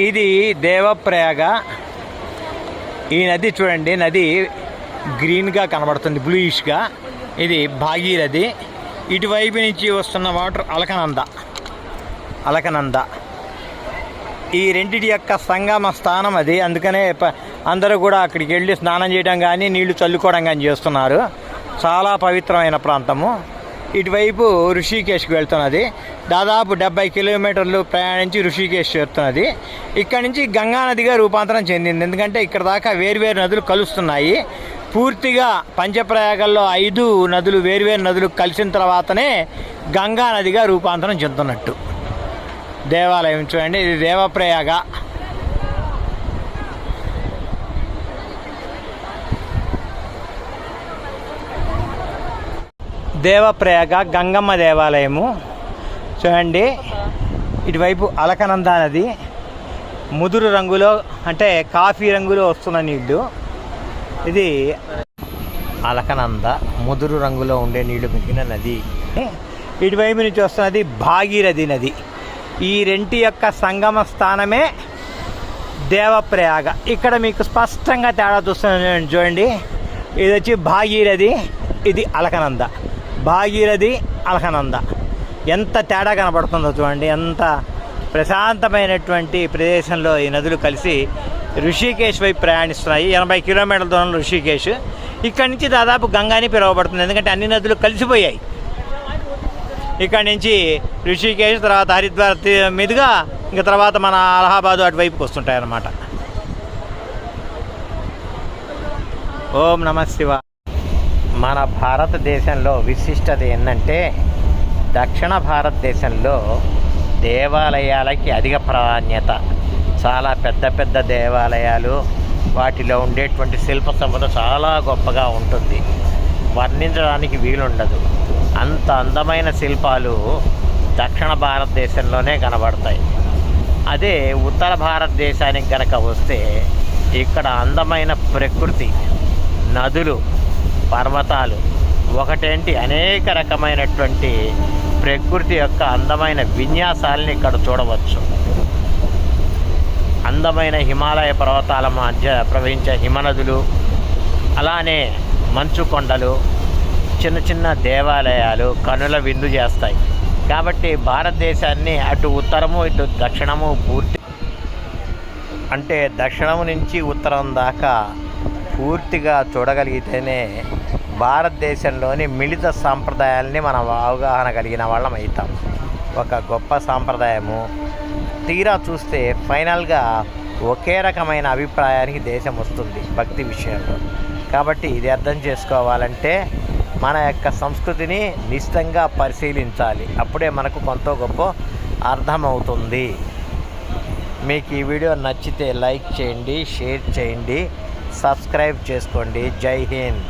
ఇది దేవప్రయాగ. ఈ నది చూడండి నది గ్రీన్గా కనబడుతుంది బ్లూయిష్గా ఇది భాగీరథి. ఇటువైపు నుంచి వస్తున్న వాటర్ అలకనంద. అలకనంద. ఈ రెండిటి యొక్క సంగమ స్థానం అది. అందుకనే ప- అందరూ కూడా అక్కడికి వెళ్ళి స్నానం చేయడం కానీ నీళ్ళు చల్లుకోవడం కానీ చేస్తున్నారు. చాలా పవిత్రమైన ప్రాంతము. ఇటువైపు ఋషికేశ్కి వెళ్తున్నది. దాదాపు డెబ్బై కిలోమీటర్లు ప్రయాణించి ఋషికేశ్ చేరుతున్నది. ఇక్కడ నుంచి గంగా నదిగా రూపాంతరం చెందింది. ఎందుకంటే ఇక్కడ దాకా వేరువేరు నదులు కలుస్తున్నాయి. పూర్తిగా పంచప్రయాగల్లో ఐదు నదులు వేరువేరు నదులు కలిసిన తర్వాతనే గంగా నదిగా రూపాంతరం చెందుతున్నట్టు. దేవాలయం చూడండి ఇది దేవప్రయాగ. దేవప్రయాగ గంగమ్మ దేవాలయము. చూడండి ఇటువైపు అలకనంద నది ముదురు రంగులో అంటే కాఫీ రంగులో వస్తున్న నీళ్ళు. ఇది అలకనంద ముదురు రంగులో ఉండే నీళ్ళు మిగిలిన నది. ఇటువైపు నుంచి వస్తున్నది భాగీరథి నది. ఈ రెంటి యొక్క సంగమ స్థానమే దేవప్రయాగ. ఇక్కడ మీకు స్పష్టంగా తేడా చూస్తున్నాను చూడండి. ఇది వచ్చి భాగీరథి ఇది అలకనంద. భాగీరథి అలకనంద ఎంత తేడా కనబడుతుందో చూడండి. ఎంత ప్రశాంతమైనటువంటి ప్రదేశంలో ఈ నదులు కలిసి ఋషికేశ్ వైపు ప్రయాణిస్తున్నాయి. ఎనభై కిలోమీటర్ల దూరంలో ఋషికేశ్. ఇక్కడి నుంచి దాదాపు గంగాని పిలువబడుతుంది. ఎందుకంటే అన్ని నదులు కలిసిపోయాయి. ఇక్కడ నుంచి ఋషికేశ్ తర్వాత హరిద్వార్ మీదుగా ఇంక తర్వాత మన అలహాబాదు అటువైపుకి వస్తుంటాయి అన్నమాట ఓం నమ శివ మన భారతదేశంలో విశిష్టత ఏంటంటే దక్షిణ భారతదేశంలో దేవాలయాలకి అధిక ప్రాధాన్యత. చాలా పెద్ద పెద్ద దేవాలయాలు వాటిలో ఉండేటువంటి శిల్ప సంపద చాలా గొప్పగా ఉంటుంది. వర్ణించడానికి వీలుండదు. అంత అందమైన శిల్పాలు దక్షిణ భారతదేశంలోనే కనబడతాయి. అదే ఉత్తర భారతదేశానికి కనుక వస్తే ఇక్కడ అందమైన ప్రకృతి నదులు పర్వతాలు. ఒకటేంటి? అనేక రకమైనటువంటి ప్రకృతి యొక్క అందమైన విన్యాసాలని ఇక్కడ చూడవచ్చు. అందమైన హిమాలయ పర్వతాల మధ్య ప్రవహించే హిమనదులు అలానే మంచు కొండలు చిన్న చిన్న దేవాలయాలు కనుల విందు చేస్తాయి. కాబట్టి భారతదేశాన్ని అటు ఉత్తరము ఇటు దక్షిణము పూర్తి అంటే దక్షిణం నుంచి ఉత్తరం దాకా పూర్తిగా చూడగలిగితేనే భారతదేశంలోని మిళిత సాంప్రదాయాల్ని మనం అవగాహన కలిగిన వాళ్ళం అవుతాం. ఒక గొప్ప సాంప్రదాయము. తీరా చూస్తే ఫైనల్గా ఒకే రకమైన అభిప్రాయానికి దేశం వస్తుంది భక్తి విషయంలో. కాబట్టి ఇది అర్థం చేసుకోవాలంటే మన యొక్క సంస్కృతిని నిశ్చితంగా పరిశీలించాలి. అప్పుడే మనకు కొంత గొప్ప అర్థమవుతుంది. మీకు ఈ వీడియో నచ్చితే లైక్ చేయండి షేర్ చేయండి. సబ్స్క్రైబ్ చేసుకోండి. జై హింద్.